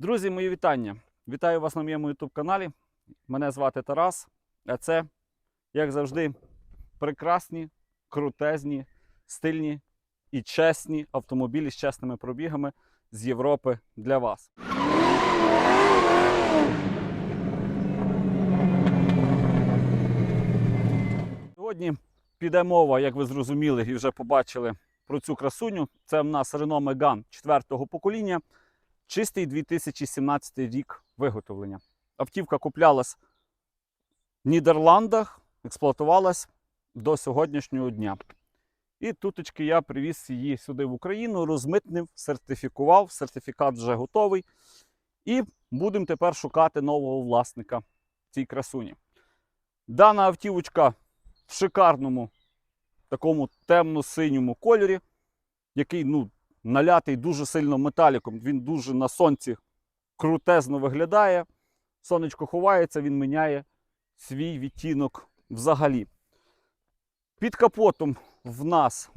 Друзі, мої вітання! Вітаю вас на моєму YouTube каналі. Мене звати Тарас. А це, як завжди, прекрасні, крутезні, стильні і чесні автомобілі з чесними пробігами з Європи для вас. Сьогодні піде мова, як ви зрозуміли і вже побачили про цю красуню. Це в нас Renault Megane 4-го покоління. Чистий 2017 рік виготовлення. Автівка куплялась в Нідерландах, експлуатувалась до сьогоднішнього дня. І туточки я привіз її сюди в Україну, розмитнив, сертифікував, сертифікат вже готовий. І будемо тепер шукати нового власника цій красуні. Дана автівочка в шикарному такому темно-синьому кольорі, який ну, налятий дуже сильно металіком. Він дуже на сонці крутезно виглядає. Сонечко ховається, він міняє свій відтінок взагалі. Під капотом в нас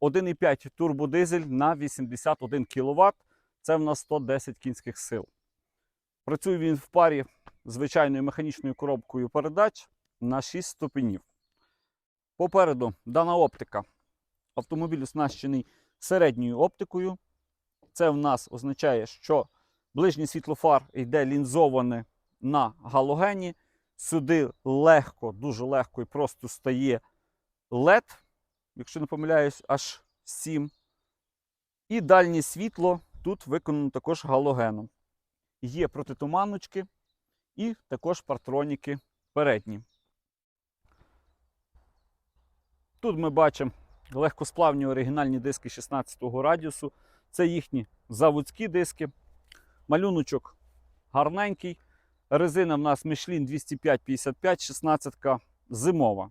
1,5 турбодизель на 81 кВт. Це в нас 110 кінських сил. Працює він в парі з звичайною механічною коробкою передач на 6 ступенів. Попереду дана оптика. Автомобіль оснащений середньою оптикою. Це в нас означає, що ближнє світло фар йде лінзоване на галогені. Сюди легко, дуже легко і просто стає LED, якщо не помиляюсь, аж 7. І дальнє світло тут виконано також галогеном. Є протитуманочки і також партроніки передні. Тут ми бачимо легкосплавні оригінальні диски 16-го радіусу. Це їхні заводські диски. Малюночок гарненький. Резина в нас Michelin 205-55, 16 зимова.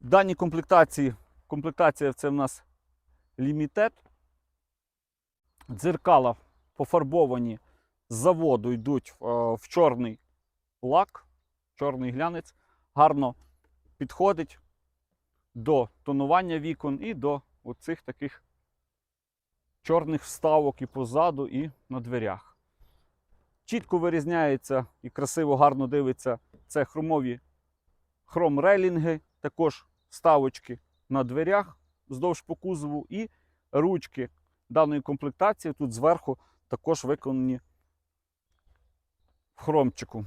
В даній комплектації комплектація це в нас лімітет. Дзеркала пофарбовані з заводу йдуть е, в чорний лак, чорний глянець. Гарно підходить до тонування вікон і до оцих таких чорних вставок і позаду, і на дверях. Чітко вирізняється і красиво, гарно дивиться це хромові хром-релінги, також вставочки на дверях вздовж по кузову, і ручки даної комплектації тут зверху також виконані в хромчику.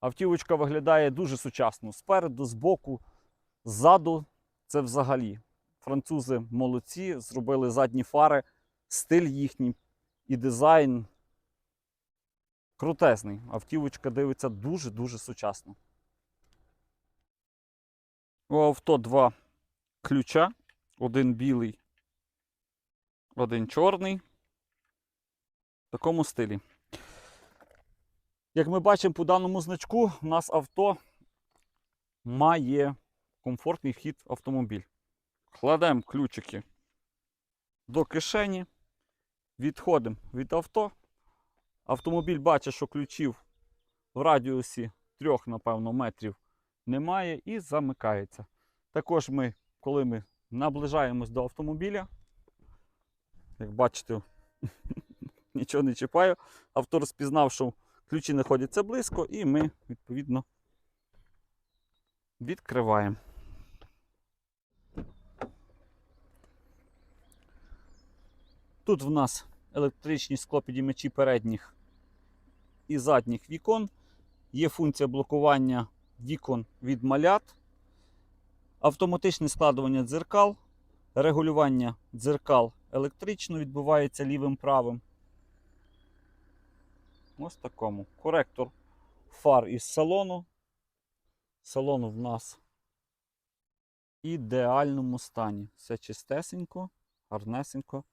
Автівочка виглядає дуже сучасно. Спереду, збоку, ззаду це взагалі. Французи молодці, зробили задні фари, стиль їхній і дизайн. Крутезний. Автівочка дивиться дуже-дуже сучасно. У авто два ключа. Один білий, один чорний. В такому стилі. Як ми бачимо по даному значку, у нас авто має комфортний вхід в автомобіль. Кладемо ключики до кишені, відходимо від авто. Автомобіль бачить, що ключів в радіусі 3, напевно, метрів немає і замикається. Також ми, коли ми наближаємось до автомобіля, як бачите, нічого не чіпаю, авто розпізнав, що ключі знаходяться близько, і ми, відповідно, відкриваємо. Тут в нас електричні склопідіймачі передніх і задніх вікон. Є функція блокування вікон від малят, автоматичне складування дзеркал, регулювання дзеркал електрично відбувається лівим правим. Ось такому. Коректор фар із салону. Салон в нас в ідеальному стані. Все чистесенько, гарнесенько.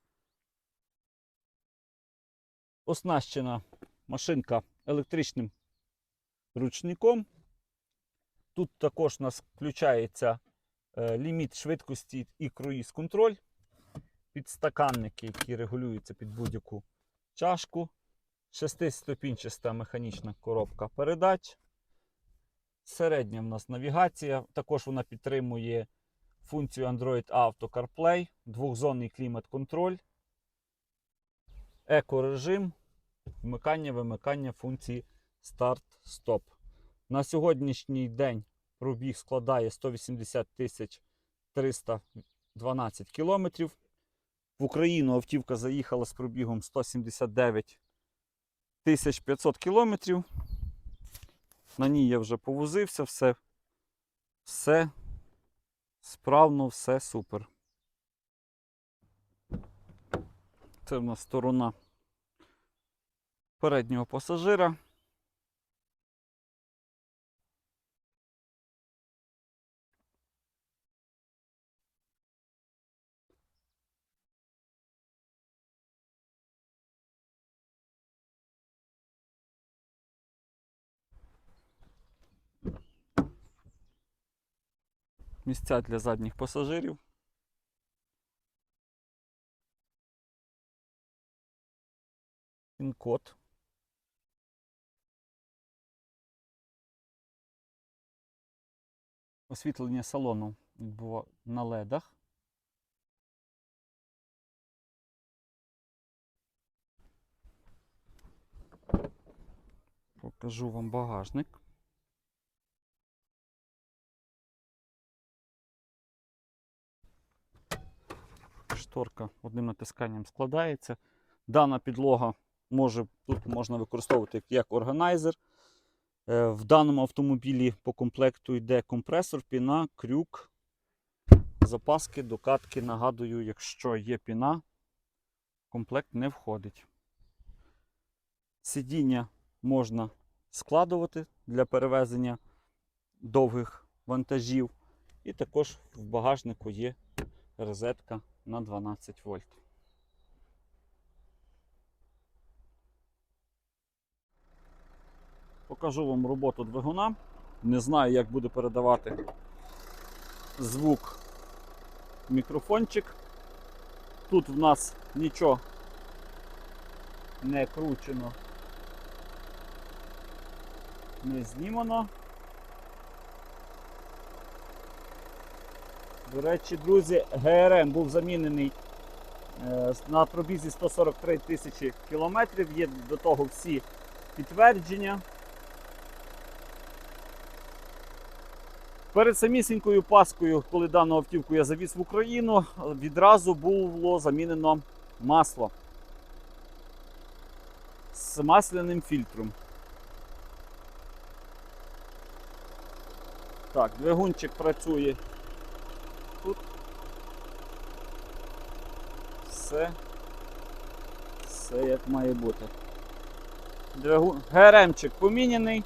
Оснащена машинка електричним ручником. Тут також у нас включається е, ліміт швидкості і круїз контроль. Підстаканники, які регулюються під будь-яку чашку. Шестиступінчаста механічна коробка передач. Середня в нас навігація. Також вона підтримує функцію Android Auto CarPlay, двохзонний клімат-контроль. екорежим, вмикання, вимикання функції старт-стоп. На сьогоднішній день пробіг складає 180 тисяч 312 кілометрів. В Україну автівка заїхала з пробігом 179 тисяч 500 кілометрів. На ній я вже повозився, все, все справно, все супер. Це в нас сторона переднього пасажира. Місця для задніх пасажирів. Пін-код. Освітлення салону відбува на ледах. Покажу вам багажник. Шторка одним натисканням складається. Дана підлога може, тут можна використовувати як органайзер. Е, В даному автомобілі по комплекту йде компресор, піна, крюк, запаски, докатки. Нагадую, якщо є піна, комплект не входить. Сидіння можна складувати для перевезення довгих вантажів. І також в багажнику є розетка на 12 вольт. Покажу вам роботу двигуна. Не знаю, як буде передавати звук мікрофончик. Тут в нас нічого не кручено, не знімано. До речі, друзі, ГРМ був замінений е, на пробізі 143 тисячі кілометрів. Є до того всі підтвердження. Перед самісінькою Паскою, коли дану автівку я завіз в Україну, відразу було замінено масло з масляним фільтром. Так, двигунчик працює тут. Все. Все як має бути. Двигун... ГРМчик поміняний.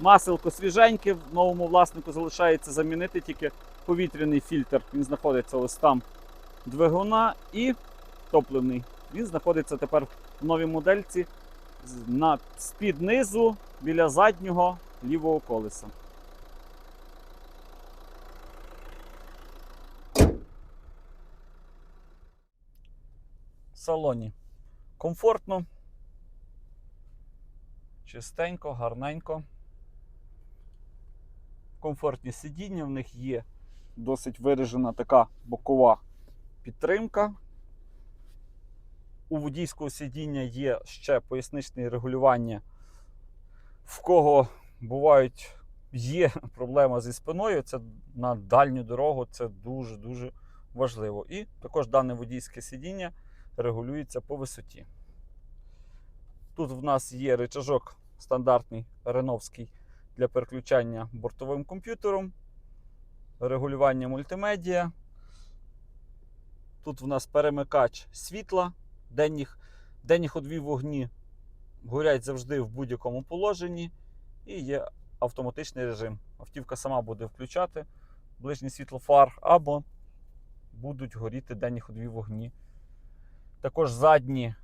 Маселко свіженьке, новому власнику залишається замінити тільки повітряний фільтр. Він знаходиться ось там двигуна і топливний. Він знаходиться тепер в новій модельці з-під низу біля заднього лівого колеса. Салоні комфортно, чистенько, гарненько. Комфортні сидіння, в них є досить виражена така бокова підтримка. У водійського сидіння є ще поясничне регулювання, в кого бувають є проблема зі спиною. Це на дальню дорогу це дуже-дуже важливо. І також дане водійське сидіння регулюється по висоті. Тут в нас є рычажок стандартний реновський для переключання бортовим комп'ютером, регулювання мультимедіа. Тут в нас перемикач світла, денні, денні ходові вогні горять завжди в будь-якому положенні. І є автоматичний режим. Автівка сама буде включати ближнє світло фар або будуть горіти денні ходові вогні. Також задні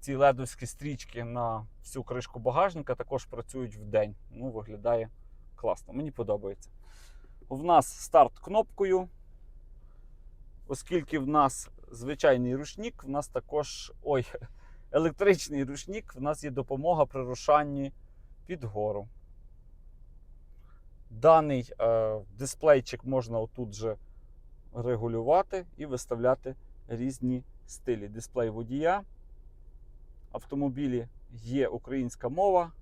ці ледовські стрічки на всю кришку багажника також працюють в день. Ну, виглядає класно. Мені подобається. В нас старт кнопкою. Оскільки в нас звичайний ручник, в нас також ой, електричний ручник, в нас є допомога при рушанні під гору. Даний е, дисплейчик можна отут же регулювати і виставляти різні стилі. Дисплей водія, автомобілі є українська мова.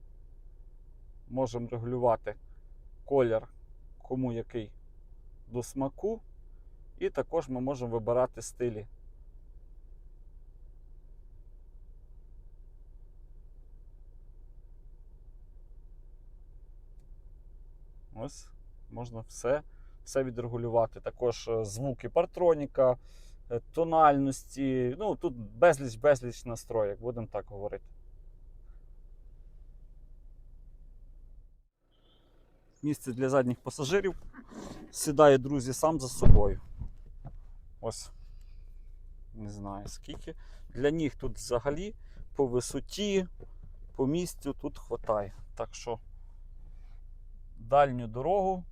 Можемо регулювати колір, кому який до смаку. І також ми можемо вибирати стилі. Ось можна все, все відрегулювати. Також е, звуки партроніка, тональності. Ну, тут безліч-безліч настроєк, будемо так говорити. Місце для задніх пасажирів. Сідає, друзі, сам за собою. Ось. Не знаю скільки. Для них тут взагалі по висоті, по місцю тут хватає. Так що дальню дорогу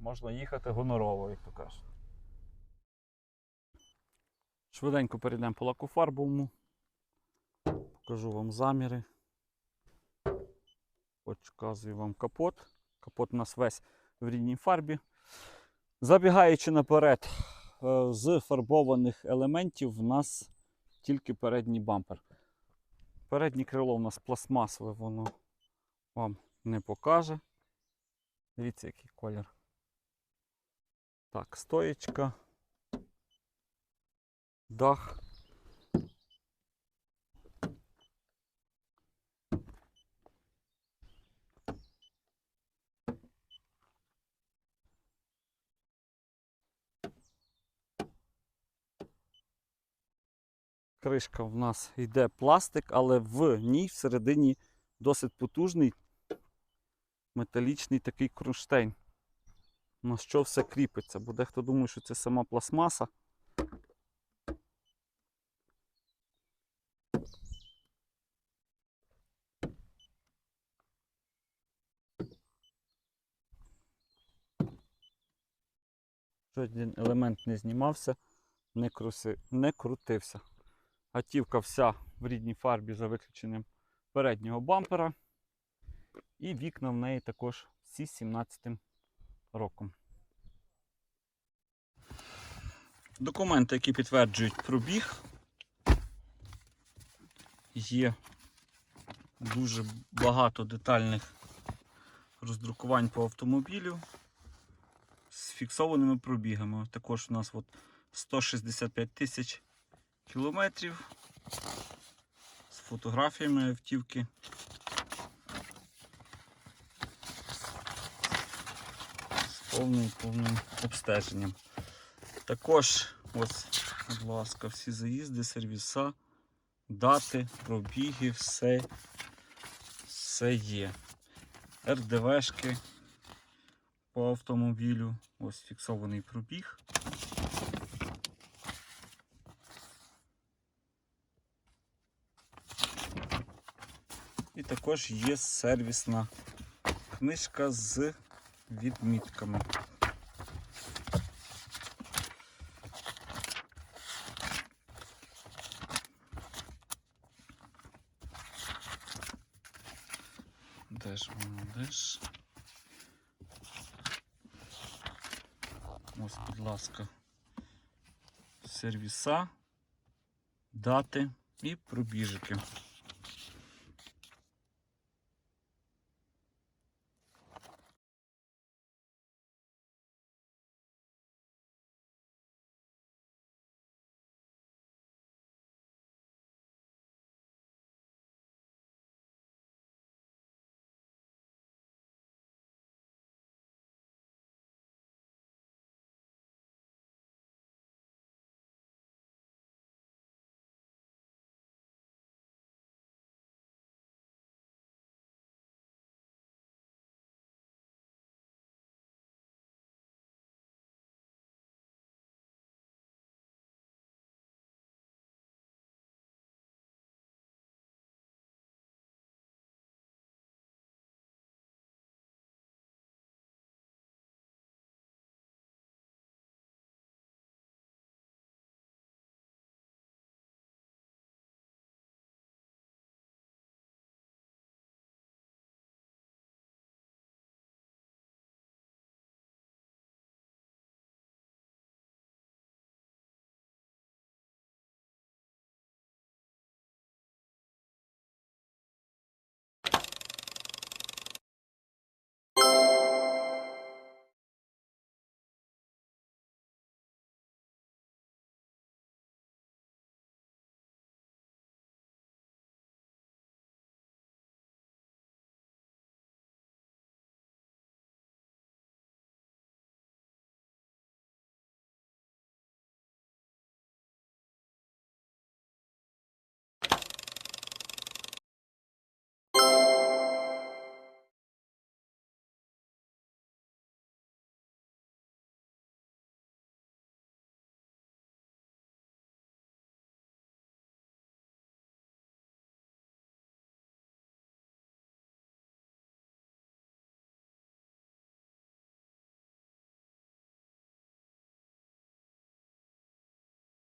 можна їхати гонорово, як то кажуть. Швиденько перейдемо по лакофарбовому. Покажу вам заміри. Показую вам капот. Капот у нас весь в рідній фарбі. Забігаючи наперед, е, з фарбованих елементів в нас тільки передній бампер. Переднє крило у нас пластмасове, воно вам не покаже. Дивіться, який колір. Так, стоєчка. Дах. Кришка в нас йде пластик, але в ній всередині досить потужний металічний такий кронштейн. На що все кріпиться? Бо дехто думає, що це сама пластмаса. Жоден елемент не знімався, не, круси, не крутився. Гатівка вся в рідній фарбі за виключенням переднього бампера. І вікна в неї також всі 17 роком. Документи, які підтверджують пробіг, є дуже багато детальних роздрукувань по автомобілю фіксованими пробігами. Також у нас от 165 тисяч кілометрів з фотографіями автівки. З повним, повним обстеженням. Також, ось, будь ласка, всі заїзди, сервіса, дати, пробіги, все, все є. РДВшки по автомобілю. Ось фіксований пробіг. І також є сервісна книжка з відмітками. Де ж воно, де Ось, будь ласка, сервіса, дати і пробіжики.